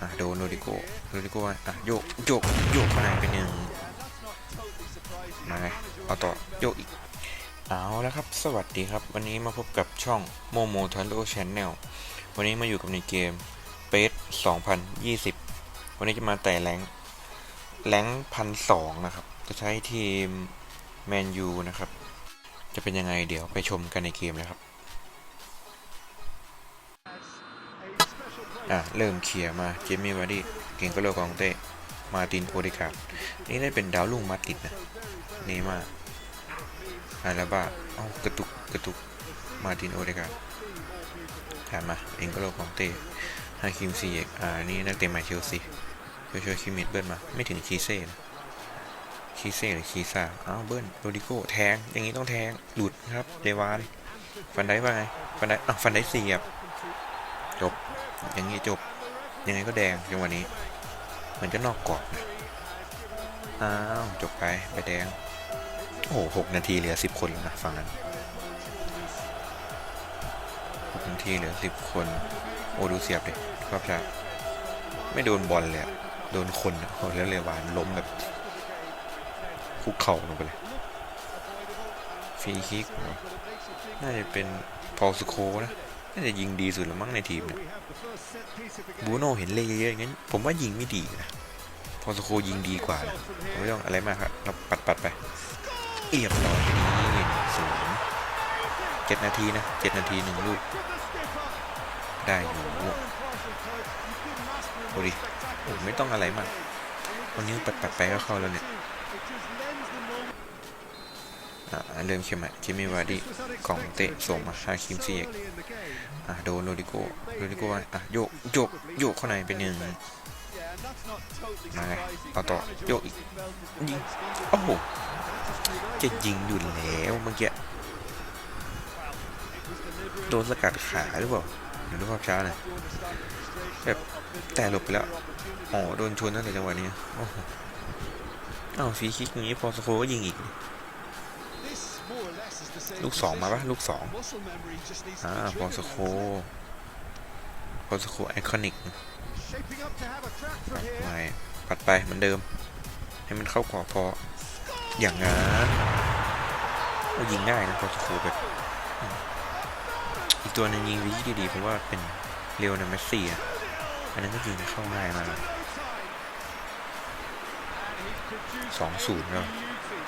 อะโดนโรดิโก้โรดิโก้มาอะโยกโยกโยกเข้าในไปหนึ่งมาไงเอาต่อโยกอีกเอาแล้วครับ สวัสดีครับ วันนี้มาพบกับช่องโมโมทัลโลชแนลวันนี้มาอยู่กับในเกมเปส2020 วันนี้จะมาแต่แรงแรงพันสองนะครับ จะใช้ทีมแมนยูนะครับ จะเป็นยังไงเดี๋ยวไปชมกันในเกมเลยครับ อะเริ่มเคลียร์มาเจมี่วาร์ดี้เก่งก็โลกองเต้มาตินโอเดกาดนี่ได้เป็นดาวรุ่งมาติดนะเนย์มาอาราบ้าเอ้ากระตุกกระตุกมาตินโอเดกาดผ่านมาเองก็โลกองเต้ฮาคิมซีเอกอ่านี่นักเตะใหม่เชลซีช่วยช่วยคิมิดเบิ้ลมาไม่ถึงคีเซ่นะคีเซ่หรือคีซ่าอ้าวเบิ้ลโรดิโก้แทงอย่างนี้ต้องแทงหลุดครับเดวานฟันได้ว่าไงฟันได้อ้าวฟันได้เสียบ อย่างนี้จบ ยังไงก็แดงจังวะนี้เหมือนจะนอกกรอบนะอ้าวจบไปใบแดง โอ้โหกนาทีเหลือสิบคนแล้วนะฝั่งนั้นหกนาทีเหลือสิบคน โอ้ดูเสียบเลยครับชาไม่โดนบอลเลยโดนคนอะโอ้แล้วเลวานล้มแบบคุกเข่าลงไปเลยฟรีคิกน่าจะเป็นพอลสโคนะ น่าจะยิงดีสุดแล้วมั้งในทีมเนี่ยบูโน่เห็นเลเยอะๆงั้น ผมว่ายิงไม่ดีนะพอสโคยิงดีกว่านะไม่ต้องอะไรมากครับเราปัดปัดๆไป เอียบร้อยนี่ศูนย์เจ็ดนาทีนะเจ็ดนาทีหนึ่งลูก ได้อยู่โอ้ดิไม่ต้องอะไรมากวันนี้ปัดปัดๆไปก็เข้าแล้วเนี่ย เริ่มเข้มอะจิมมี่วาร์ดี้กองเตะส่งมาฮาคิมซีเอกอะโดนโรดิโก้โรดิโก้มาอะโยกโยกโยกเข้าในเป็นหนึ่งมาไงเอาต่อโยกอีกยิงโอ้โหจะยิงอยู่แล้วเมื่อกี้โดนสกัดขาหรือเปล่าเดี๋ยวดูภาพช้าหน่อยแบบแต่หลบไปแล้วอ๋อโดนชนตั้งแต่จังหวะนี้อ้โหอ้าวฟีคิกอย่างนี้พอสโคก็ยิงอีก ลูกสองมาปะลูกสองอ่าพอสโคพอสโคไอคอนิกไม่ปัดไปเหมือนเดิม ให้มันเข้ากรอบพอ อย่างงั้นยิงง่ายนะพอสโคแบบอีกตัวนึงยิงวิธีดีๆผมว่าเป็นเรียวนะเมสซี่อะอันนั้นก็ยิงเข้าง่ายมากสองศูนย์แล้วเพิ่ง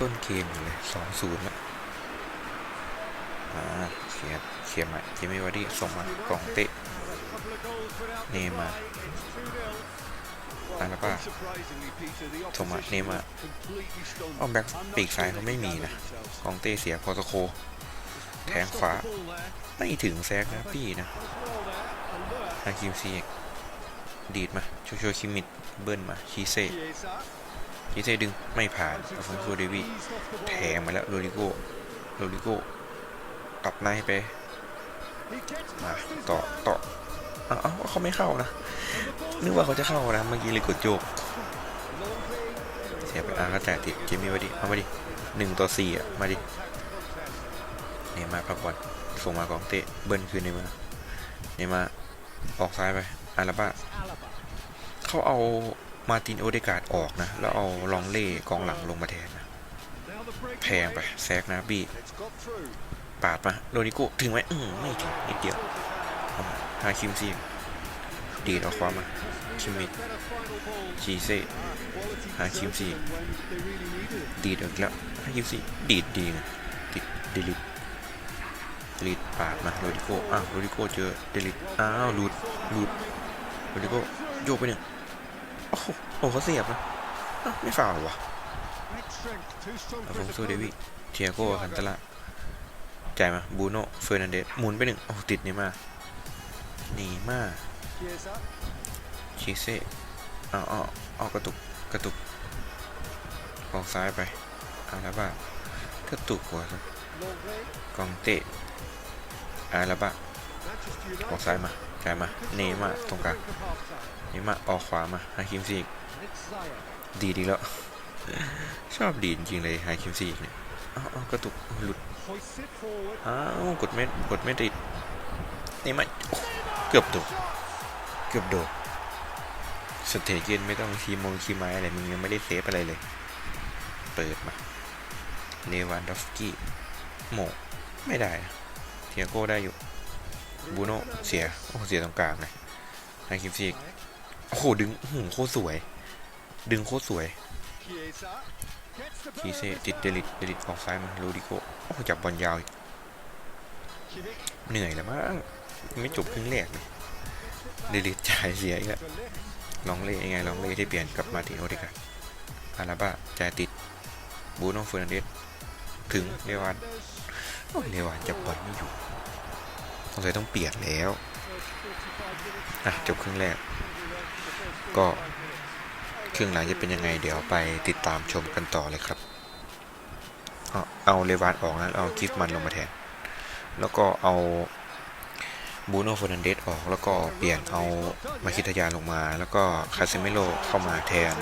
ต้นเกมอยู่เลยสองศูนย์ละอ่าเขียนเขียนใหม่เจมี่วาร์ดี้ส่งมากล่องเตะเนมาอาราบ้าส่งมาเนมาอ้อมแบ็กปีกซ้ายเขาไม่มีนะกองเต้เสียพอสโค แทงขวา ไม่ถึงแซกนะพี่นะฮาคิมซีดีดมา โชโชคิมิดเบิ้ลมาชีเซ ยีเซดึงไม่ผ่านอัลฟอนโซเดวีแทงมาแล้วโรดิโก้โรดิโก้กลับในไปมาต่อต่ออ้าวเขาไม่เข้านะนึกว่าเขาจะเข้านะเมื่อกี้เลยกดโจกเสียไปอาร์ก็แตติเจมี่มาดิเอามาดิหนึ่งต่อสี่อะมาดิเนี่ยมาพักบอลส่งมากองเตะเบิ้ลคืนในมาเนี่ยมาออกซ้ายไปอาราบ้าเขาเอา มาตินโอเดกาดออกนะ แล้วเอาลองเล่กองหลังลงมาแทนนะแพงไปแซกนะบี้ปาดมาโรนิโกถึงไหมอืมไม่ถึงนิดเดียวเอามาฮาคิมซีดีดเอาความมาคิมมิดชีเซ่ฮาคิมซีดีดอีกแล้วฮาคิมซีดีดดีนะติดเดลิทเดลิทปาดมาโรดิโกอ้าวโรดิโกเจอเดลิทอ้าวหลุดหลุดโรดิโกโยกไปหนึ่ง โอ้โหโอ้เขาเสียบนะไม่ฝ่าวเหรอวะอาฟงโซเดวิเทียโก้คันตะละจ่ายมาบูโน่เฟอร์นันเดสหมุนไปหนึ่งโอ้ติดนี่มาหนีมาชีเซ่เอาเอาเอากระตุกกระตุกออกซ้ายไปอาล้วป่ะกระตุกกว่ากองเตะอาล้วป่ะออกซ้ายมา จ่ายมา เนมาตรงกลางเนมาออกขวามาฮาคิมซีกดีดีแล้ว ชอบดีจริงเลยฮาคิมซีกเนี่ยอ้าวกระตุกหลุดอ้าวกดไม่กดไม่ติดเนม่โอ้เกือบโดดเกือบโดดสเตจเจนไม่ต้องคีโมงคีไม้อะไรมึงยังไม่ได้เซฟอะไรเลย เปิดมาเลวานดอฟสกี้โมไม่ได้เทียโก้ได้อยู่ บูโนเสีย โอ้เสียตรงกลางเลยไฮคิมซีกโอ้โห ดึงโอ้โหโคตรสวย ดึงโคตรสวยคีเซติดเดลิตเดลิตออกซ้ายมาโรดิโกโอ้จับบอลยาว เหนื่อยแล้วมั้งไม่จบครึ่งแรกเลยเดลิตจ่ายเสียอีกแล้วลองเล่ยังไงลองเล่ที่เปลี่ยนกับมาติโอเดกาอาราบาจ่ายติดบูโน่เฟอร์นันเดสถึงเรวันโอ้เรวันจับบอลไม่อยู่ งสัยต้องเปลี่ยนแล้ว อะจบครึ่งแรก ก็ครึ่งหลังจะเป็นยังไงเดี๋ยวไปติดตามชมกันต่อเลยครับ เอาเอาเลวานออกนะเอากิฟมันลงมาแทน แล้วก็เอาบูโน่ฟอร์นันเดสออกแล้วก็เปลี่ยนเอามาคิทยานลงมา แล้วก็คาเซเมโลเข้ามาแทน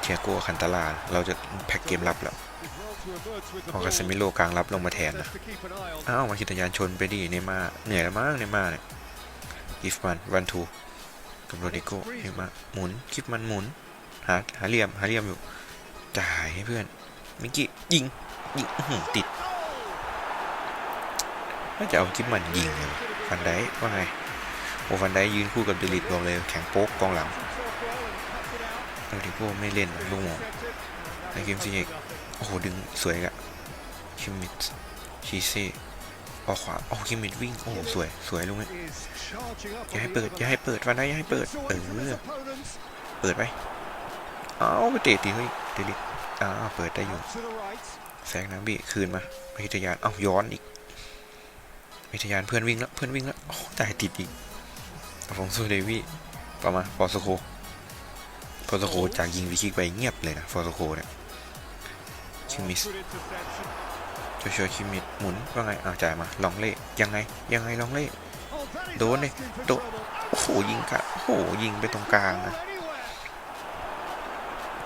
เทียโก้คันตาลาเราจะแพ็กเกมรับแล้ว เอาคาเซมิโลกลางรับลงมาแทนนะอ้าวมาคิทายานชนไปดิเนมาเหนื่อยแล้วมั้งเนมาเนี่ยกิฟมันวันทูกับโรดิโกเนย์มาหมุนกิฟมันหมุนหาหาเหลี่ยมหาเหลี่ยมอยู่จ่ายให้เพื่อนมิกกี้ยิงยิงติดน่าจะเอากิฟมันยิงเลยฟันไดว่าไงโอฟันไดยืนคู่กับเดลิตบอกเลยแข็งโป๊กกองหลังโรดิโกไม่เล่นลูกหมงในเกมซีเอกโอ้โหดึงสวยอะ คิมมิดชีเซ่ออกขวาโอ้คิมมิดวิ่ง โอ้โหสวย สวยลุงเนี่ยอย่าให้เปิด อย่าให้เปิดฟันไดอย่าให้เปิด เออ เปิดไปเอาวไปเตะตีเฮ้ยเดลิตอ้าวเปิดได้อยู่แซงน้ำบีคืนมาพิทยานเอ้าย้อนอีกพิทยานเพื่อนวิ่งแล้ว เพื่อนวิ่งแล้วโอ้ตายติดอีกอฟงโซเดวี่ประมาณฟอร์สโคฟอร์สโคจากยิงวิคิกไปเงียบเลยนะฟอร์สโคเนี่ยคิมมิส โจชัวคิมมิสหมุนว่าไงอ้าวจ่ายมาลองเล่ยังไงยังไงลองเล่โดนเลยโดโอ้โหยิงกะโอ้โหยิงไปตรงกลางนะ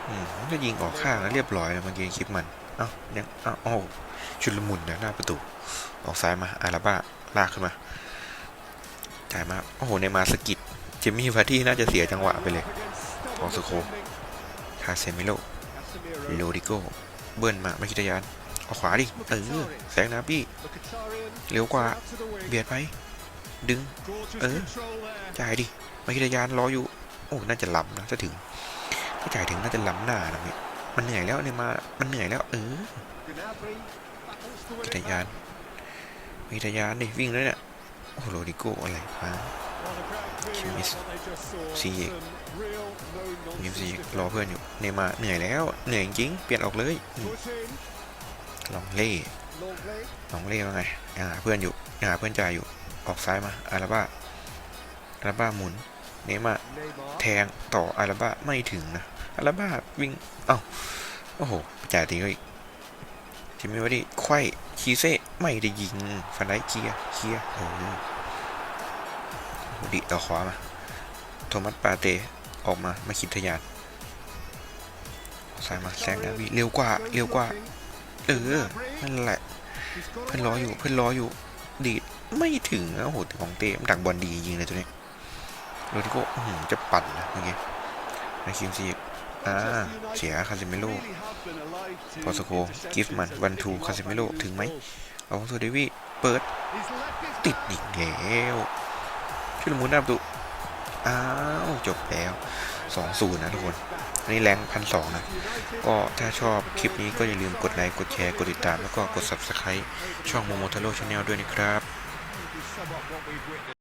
อืมก็ยิงออกข้างแล้วเรียบร้อยแล้วเมื่อกี้คลิปมันเอ้ายังเอ้าโอ้ชุดละมุนนะหน้าประตูออกซ้ายมาอาราบ้าลากขึ้นมาจ่ายมาโอ้โหในมาสกิดเจมี่ฟาร์ตี้น่าจะเสียจังหวะไปเลยฟองสโคคาเซมิโลโลดิโกเบิ้ลมาไม่คิดยาน เอาขวาดิเออแซงนะพี่เร็วกว่าเบียดไปดึง เออจ่ายดิไม่คิดยานรออยู่ โอ้น่าจะล้ำนะถ้าถึงถ้าจ่ายถึงน่าจะล้ำหน้านะเนี่ยมันเหนื่อยแล้วเนี่ยมา มันเหนื่อยแล้ว เออพิทยานพิทยานดิวิ่งแล้วเนี่ยโอ้โหโรดิโกอะไรมาคิมิสซีเอกยิมซีเอกรอเพื่อนอยู่ เนมาเหนื่อยแล้ว เหนื่อยจริง เปลี่ยนออกเลยอ ลองเล่ลองเล่ว่าไงยังหาเพื่อนอยู่ยังหาเพื่อนจ่ายอยู่ออกซ้ายมาอาราบ้าอาราบ้าหมุนเนย์มาร์แทงต่ออาราบ้าไม่ถึงนะอาราบ้าวิ่งเอ้าโอ้โหจ่ายตีก็อีกจิมมี่วาดีไขว้คีเซ่ไม่ได้ยิงฟันได้เคลียร์เคลียร์โอ้โหดิต่อขวามาโทมัสปาเตออกมามาคิดทะยานซ้ายมาแซงดาวีเร็วกว่าเร็วกว่า เออ นั่นแหละ เพื่อนรออยู่ เพื่อนรออยู่ ดีดไม่ถึงโอ้โหของเต้มดักบอลดีจริงเลยตัวนี้โรดิโก้จะปั่นนะเมื่อกี้นาคิมซีอ่าเสียคาซิเมโลพอสโกกิฟมันวันทูคาซิเมโลถึงไหมเอาของโซเดวี่เปิด ติดอีกแล้วชุลมุนหน้าประตูอ้าวจบแล้วสองศูนย์นะทุกคน อันนี้แรงพันสองนะ ก็ถ้าชอบคลิปนี้ก็อย่าลืมกดไลค์กดแชร์กดติดตาม แล้วก็กด subscribe ช่องโมโมทาโร่ชาแนลด้วยนะครับ